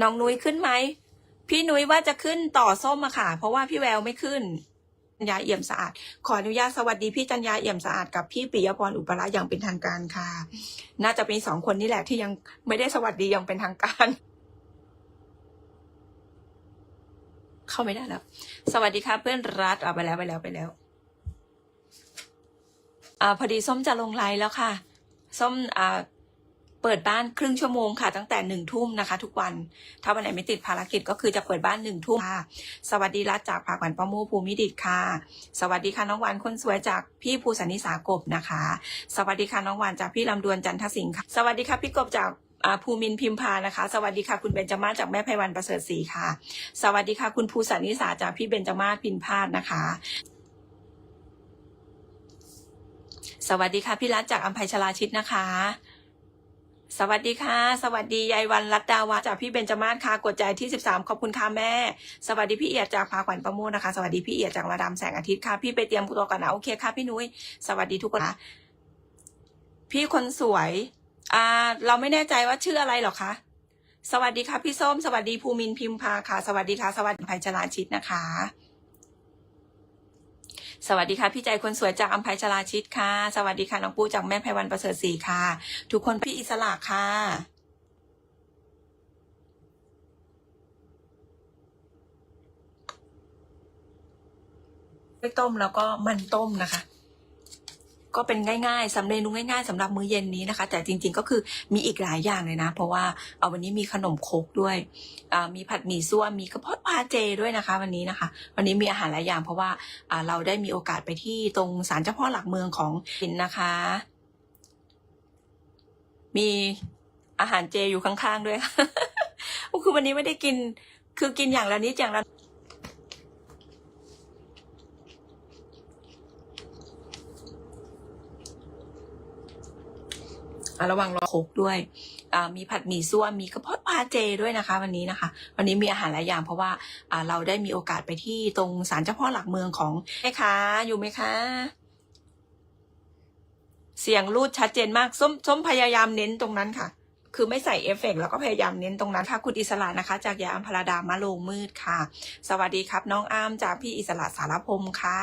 น้องนุ้ยขึ้นไหม พี่นุ้ยว่าจะขึ้นต่อส้มอะค่ะ เพราะว่าพี่แววไม่ขึ้นจัญญาเอี่ยมสะอาด ขออนุญาตสวัสดีพี่จัญญาเอี่ยมสะอาดกับพี่ปิยพรอุปราอย่างเป็นทางการค่ะ น่าจะเป็นสองคนนี่แหละที่ยังไม่ได้สวัสดีอย่างเป็นทางการ เข้าไม่ได้แล้ว สวัสดีค่ะเพื่อนรัฐเอาไปแล้วไปแล้วไปแล้ว อ่าพอดีส้มจะลงไลน์แล้วค่ะ ส้มอ่า เปิดบ้านครึ่งชั่วโมงค่ะตั้งแต่หนึ่งทุ่มนะคะ ทุกวัน ถ้าวันไหนไม่ติดภารกิจก็คือจะเปิดบ้านหนึ่งทุ่มค่ะ สวัสดีรัฐจากภาควันประโมภูมิดิตค่ะ สวัสดีค่ะน้องวานคนสวยจากพี่ภูสันนิสากบนะคะ สวัสดีค่ะน้องวานจากพี่ลำดวนจันทสิงห์ค่ะ สวัสดีค่ะพี่กบจากภูมินพิมพานะคะ สวัสดีค่ะคุณเบญจมาศจากแม่ไพวันประเสริฐศรีค่ะ สวัสดีค่ะคุณภูสันนิสาจากพี่เบญจมาศพินพาดนะคะ สวัสดีค่ะพี่รัฐจากอัมภัยชลาชิตนะคะ สวัสดีค่ะ สวัสดียายวันรัตดาวาจากพี่เบญจมาศค่ะ กดใจที่สิบสามขอบคุณค่ะแม่ สวัสดีพี่เอียดจากพาขวัญประโมทนะคะ สวัสดีพี่เอียดจากมาดามแสงอาทิตย์ค่ะ พี่ไปเตรียมตัวกันนะโอเคค่ะพี่นุ้ย สวัสดีทุกคนค่ะ พี่คนสวย อ่า เราไม่แน่ใจว่าชื่ออะไรหรอคะ สวัสดีค่ะพี่ส้ม สวัสดีภูมินพิมพาค่ะ สวัสดีค่ะ สวัสดีภัยชลาชิตนะคะ สวัสดีค่ะ พี่ใจคนสวยจากอัมพัยชลาชิตค่ะ สวัสดีค่ะน้องปูจากแม่ไพวันประเสริฐศรีค่ะ ทุกคนพี่อิสระค่ะไปต้มแล้วก็มันต้มนะคะ ก็เป็นง่ายๆสำเร็จรูง่ายๆสำหรับมื้อเย็นนี้นะคะ แต่จริงๆก็คือมีอีกหลายอย่างเลยนะ เพราะว่าเอาวันนี้มีขนมครกด้วยมีผัดหมี่ซั่วมีกระเพาะปลาเจด้วยนะคะ วันนี้นะคะ วันนี้มีอาหารหลายอย่าง เพราะว่าเราได้มีโอกาสไปที่ตรงศาลเจ้าพ่อหลักเมืองของหินนะคะ มีอาหารเจอยู่ข้างๆด้วยคือวันนี้ไม่ได้กินคือกินอย่างละนิดอย่างละ ระวังรอโคกด้วย มีผัดหมี่ซั่วมีกระเพาะปลาเจด้วยนะคะ วันนี้นะคะ วันนี้มีอาหารหลายอย่างเพราะว่าเราได้มีโอกาสไปที่ตรงศาลเจ้าพ่อหลักเมืองของแม่ค้าอยู่ไหมคะเสียงรูดชัดเจนมากส้มส้มพยายามเน้นตรงนั้นค่ะ คือไม่ใส่เอฟเฟกต์แล้วก็พยายามเน้นตรงนั้นค่ะคุณอิสระนะคะ จากยาอัมพราดามะโรงมืดค่ะ สวัสดีครับ น้องอ้ามจากพี่อิสระสารพรมค่ะ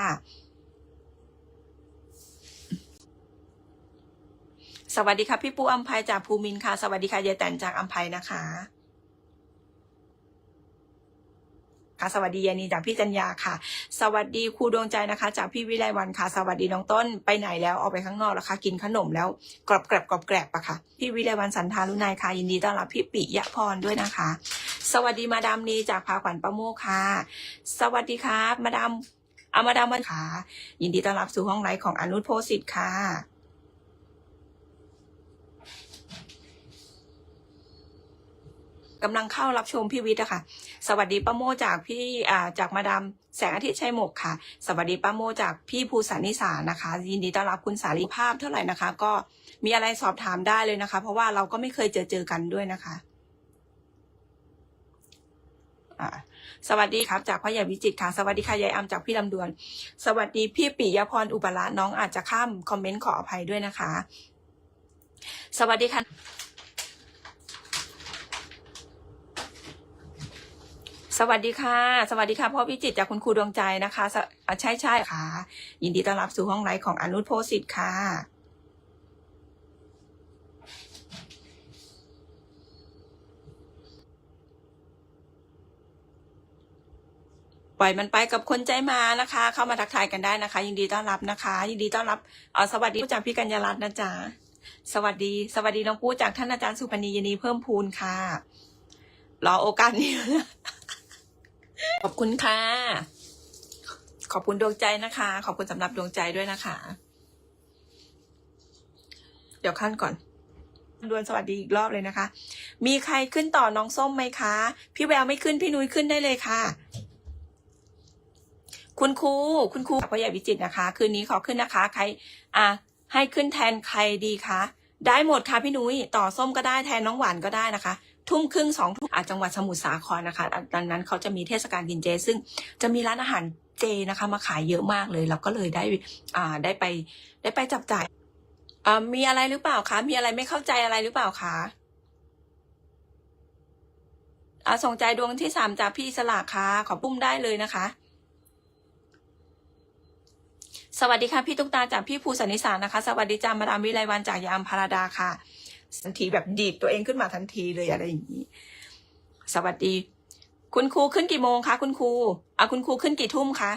สวัสดีค่ะ พี่ปูอัมภัยจากภูมินค่ะ สวัสดีค่ะยายแตนจากอัมภัยนะคะ ค่ะ สวัสดียานีจากพี่จัญญาค่ะ สวัสดีครูดวงใจนะคะ จากพี่วิไลวันค่ะ สวัสดีน้องต้นไปไหนแล้วออกไปข้างนอกแล้วคะกินขนมแล้วกรอบแกรบกรอบแกรบปะค่ะ พี่วิไลวันสันทารุนายค่ะยินดีต้อนรับพี่ปิยะพรด้วยนะคะ สวัสดีมาดามนีจากพาขวัญประโมกค่ะ สวัสดีครับมาดามอามาดามวันค่ะยินดีต้อนรับสู่ห้องไลฟ์ของอนุโพสิทธิ์ค่ะ กำลังเข้ารับชมพี่วิทย์อะค่ะ สวัสดีป้าโมจากพี่อ่าจากมาดามแสงอาทิตย์ชัยหมกค่ะ สวัสดีป้าโมจากพี่ภูสันนิสานะคะ ยินดีต้อนรับคุณสารีภาพเท่าไหร่นะคะ ก็มีอะไรสอบถามได้เลยนะคะ เพราะว่าเราก็ไม่เคยเจอเจอกันด้วยนะคะอ่าสวัสดีครับจากพ่อใหญ่วิจิตค่ะ สวัสดีค่ะยายอำจากพี่ลำดวน สวัสดีพี่ปิยพรอุปราน้องอาจจะข้ามคอมเมนต์ขออภัยด้วยนะคะ สวัสดีค่ะ สวัสดีค่ะ สวัสดีค่ะพ่อวิจิตจากคุณครูดวงใจนะคะ ใช่ใช่ค่ะ ยินดีต้อนรับสู่ห้องไลฟ์ของอนุโพสิทธิ์ค่ะ ปล่อยมันไปกับคนใจมานะคะ เข้ามาทักทายกันได้นะคะ ยินดีต้อนรับนะคะ ยินดีต้อนรับเออสวัสดีจากพี่กัญญารัตน์นะจ๊ะสวัสดี สวัสดีน้องปู้จากท่านอาจารย์สุพนียนีเพิ่มพูนค่ะ รอโอกาสนี้ ขอบคุณค่ะ ขอบคุณดวงใจนะคะ ขอบคุณสำหรับดวงใจด้วยนะคะ เดี๋ยวขั้นก่อนดวนสวัสดีอีกรอบเลยนะคะ มีใครขึ้นต่อน้องส้มไหมคะ พี่แววไม่ขึ้นพี่นุ้ยขึ้นได้เลยค่ะ คุณครูคุณครูพ่อใหญ่วิจิตนะคะ คืนนี้ขอขึ้นนะคะ ใคร อะให้ขึ้นแทนใครดีคะ ได้หมดค่ะพี่นุ้ย ต่อส้มก็ได้แทนน้องหวานก็ได้นะคะ ทุ่มครึ่งสองทุ่มอาจังหวัดสมุทรสาครนะคะดังนั้นเขาจะมีเทศกาลกินเจ ซึ่งจะมีร้านอาหารเจนะคะมาขายเยอะมากเลย เราก็เลยได้อ่าได้ไปได้ไปจับจ่ายมีอะไรหรือเปล่าคะ มีอะไรไม่เข้าใจอะไรหรือเปล่าคะอ่าส่งใจดวงที่สามจากพี่อิสระค่ะขอปุ้มได้เลยนะคะ สวัสดีค่ะพี่ตุ๊กตาจากพี่ภูสันนิสานนะคะ สวัสดีจ้ามาดามวิไลวันจากยามพาราดาค่ะ ทันทีแบบดีดตัวเองขึ้นมาทันทีเลยอะไรอย่างนี้ สวัสดี คุณครูขึ้นกี่โมงคะคุณครูอะคุณครูขึ้นกี่ทุ่มคะ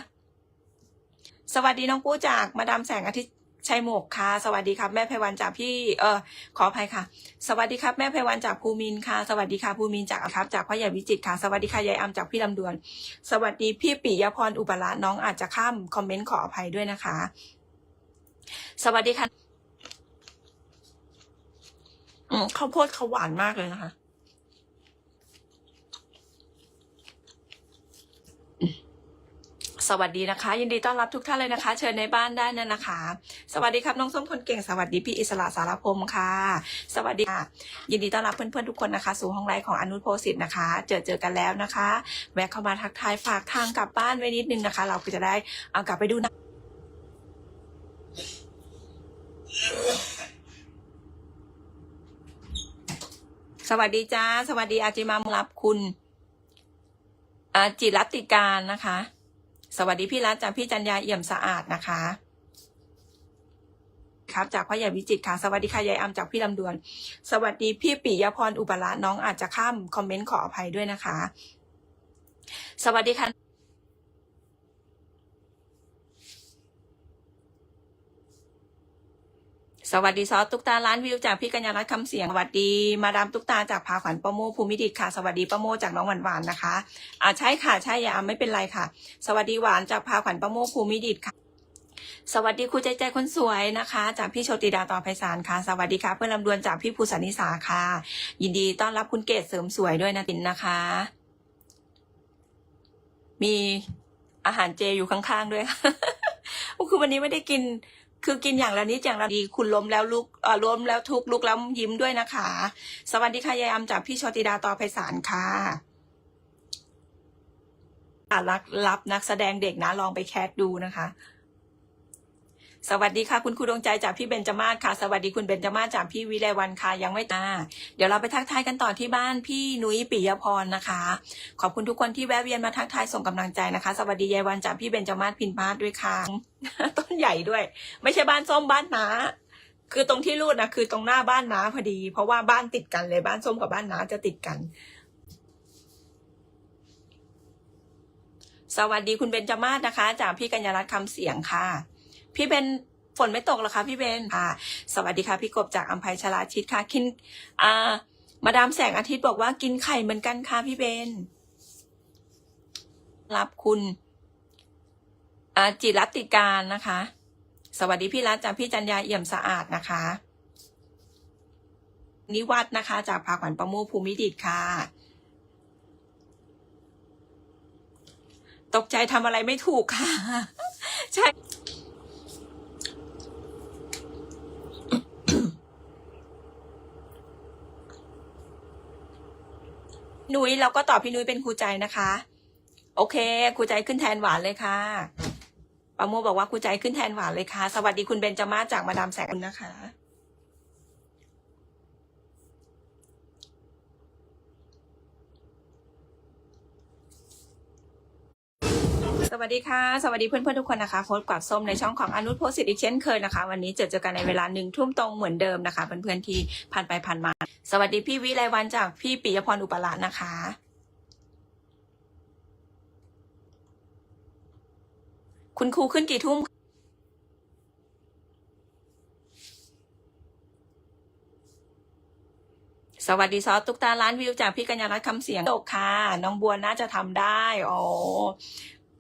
สวัสดีน้องปู้จากมาดามแสงอาทิตย์ชัยหมกค่ะ สวัสดีครับแม่ไพวันจากพี่เออขออภัยค่ะ สวัสดีครับแม่ไพวันจากภูมินค่ะ สวัสดีค่ะภูมินจากครับ จากพ่อใหญ่วิจิตรค่ะ สวัสดีค่ะยายอำจากพี่ลำดวน สวัสดีพี่ปิยพรอุปราน้องอาจจะข้ามคอมเมนต์ขออภัยด้วยนะคะ สวัสดีค่ะ อืมข้าวโพดเขาหวานมากเลยนะคะสวัสดีนะคะ ยินดีต้อนรับทุกท่านเลยนะคะ เชิญในบ้านได้นะนะคะ สวัสดีครับน้องส้มคนเก่งสวัสดีพี่อิสระสารพรมค่ะ สวัสดีค่ะ ยินดีต้อนรับเพื่อนๆทุกคนนะคะ สู่ห้องไลฟ์ของอนุโพสิตนะคะ เจอเจอกันแล้วนะคะ แวะเข้ามาทักทายฝากทางกลับบ้านไว้นิดนึงนะคะ เราก็จะได้เอากลับไปดูนะ สวัสดีจ้า สวัสดีอาจิมามรับคุณอจิรัติการนะคะ สวัสดีพี่รัตจากพี่จันยาเอี่ยมสะอาดนะคะ ครับจากพ่อใหญ่วิจิตค่ะ สวัสดีค่ะยายอำจากพี่ลำดวน สวัสดีพี่ปิยพรอุปละน้องอาจจะข้ามคอมเมนต์ขออภัยด้วยนะคะ สวัสดีค่ะ สวัสดีซอสตุ๊กตาล้านวิวจากพี่กัญญารัตน์คำเสียงสวัสดี มาดามตุ๊กตาจากพาขวัญประโมภูมิดิตค่ะ สวัสดีประโมจากน้องหวานหวานนะคะอ่าใช่ค่ะใช่อย่าไม่เป็นไรค่ะ สวัสดีหวานจากพาขวัญประโมภูมิดิตค่ะ สวัสดีครูใจใจคนสวยนะคะ จากพี่โชติดาต่อไพศาลค่ะ สวัสดีค่ะ เพื่อนลำดวนจากพี่ภูสันนิสาค่ะ ยินดีต้อนรับคุณเกศเสริมสวยด้วยนะตินนะคะ มีอาหารเจอยู่ข้างๆด้วยคือวันนี้ไม่ได้กิน คือกินอย่างละนิดอย่างละดีคุณล้มแล้วลุกเอ่อล้มแล้วทุกลุกแล้วยิ้มด้วยนะคะ สวัสดีค่ะยายอมจากพี่ชติดาต่อไพศาลค่ะอะรับรับนักแสดงเด็กนะลองไปแคสดูนะคะ สวัสดีค่ะ คุณครูดวงใจจากพี่เบญจมาศค่ะ สวัสดีคุณเบญจมาศจากพี่วิไลวันค่ะยังไม่ตาเดี๋ยวเราไปทักทายกันต่อที่บ้านพี่นุ้ยปิยพรนะคะ ขอบคุณทุกคนที่แวะเวียนมาทักทายส่งกำลังใจนะคะ สวัสดียายวันจากพี่เบญจมาศพินพาสด้วยค่ะต้นใหญ่ด้วย ไม่ใช่บ้านส้มบ้านนาคือตรงที่รูดนะคือตรงหน้าบ้านน้าพอดี เพราะว่าบ้านติดกันเลยบ้านส้มกับบ้านน้าจะติดกัน สวัสดีคุณเบญจมาศนะคะ จากพี่กัญญารัตน์คำเสียงค่ะ พี่เบนฝนไม่ตกหรอคะพี่เบนค่ะสวัสดีค่ะพี่กบจากอัมภัยชลาชิดค่ะกินอ่ามาดามแสงอาทิตย์บอกว่ากินไข่เหมือนกันค่ะพี่เบนรับคุณอ่าจิรัตติการนะคะ สวัสดีพี่รัตจากพี่จันยาเอี่ยมสะอาดนะคะนิวัฒน์นะคะ จากพาขวัญประโมภูมิดิตค่ะ ตกใจทำอะไรไม่ถูกค่ะ ใช่ นุ้ยเราก็ตอบพี่นุ้ยเป็นครูใจนะคะ โอเคครูใจขึ้นแทนหวานเลยค่ะปาโมบอกว่าครูใจขึ้นแทนหวานเลยค่ะ สวัสดีคุณเบนจามาจากมาดามแสงนะคะ สวัสดีค่ะ สวัสดีเพื่อนๆทุกคนนะคะโฟนกวาดส้มในช่องของอนุโพสิตอีกเช่นเคยนะคะ วันนี้เจอเจอกันในเวลาหนึ่งทุ่มตรงเหมือนเดิมนะคะเพื่อนๆที่ผ่านไปผ่านมา สวัสดีพี่วิไลวันจากพี่ปิยพรอุปราชนะคะคุณครูขึ้นกี่ทุ่ม สวัสดีซอสตุ๊กตาล้านวิวจากพี่กัญญารัตน์คำเสียงตกค่ะ น้องบัวน่าจะทำได้ อ๋อ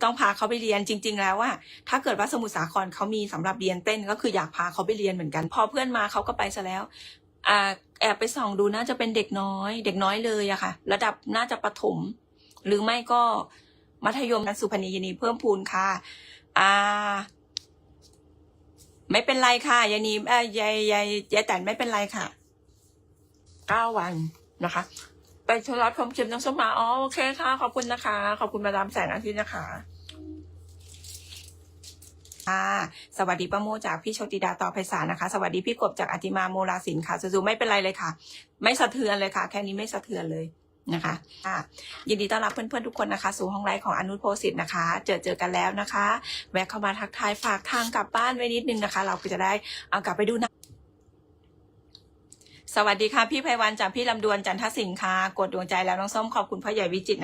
ต้องพาเขาไปเรียนจริง ๆ แล้วว่า ถ้าเกิดว่าสมุทรสาครเขามีสำหรับเรียนเต้นก็คืออยากพาเขาไปเรียนเหมือนกัน พอเพื่อนมาเขาก็ไปซะแล้วอแอบไปส่องดูน่าจะเป็นเด็กน้อย เด็กน้อยเลยอะค่ะ ระดับน่าจะประถม หรือไม่ก็มัธยมนันสุพนียนีเพิ่มพูนค่ะอ่าไม่เป็นไรค่ะยายนีเอ้ยยายยายยายแตนไม่เป็นไรค่ะเก้าวันนะคะ ไปทดลองความเค็มน้ำส้มมาอ๋อโอเคค่ะ ขอบคุณนะคะ ขอบคุณมาดามแสงอาทิตย์นะคะค่ะสวัสดีป้าโมจากพี่โชติดาต่อไพศาลนะคะ สวัสดีพี่กบจากอติมาโมราสินค่ะซูซูไม่เป็นไรเลยค่ะ ไม่สะเทือนเลยค่ะ แค่นี้ไม่สะเทือนเลยนะคะะยินดีต้อนรับเพื่อนๆทุกคนนะคะ สู่ห้องไลฟ์ของอนุโพสิทธ์นะคะ เจอเจอกันแล้วนะคะ แวะเข้ามาทักทายฝากทางกลับบ้านไว้นิดนึงนะคะ เราก็จะได้เอากลับไปดูนะ สวัสดีค่ะ พี่ไพวันจากพี่ลำดวนจันทศิลป์ค่ะกดดวงใจแล้วน้องส้มขอบคุณพ่อใหญ่วิจิต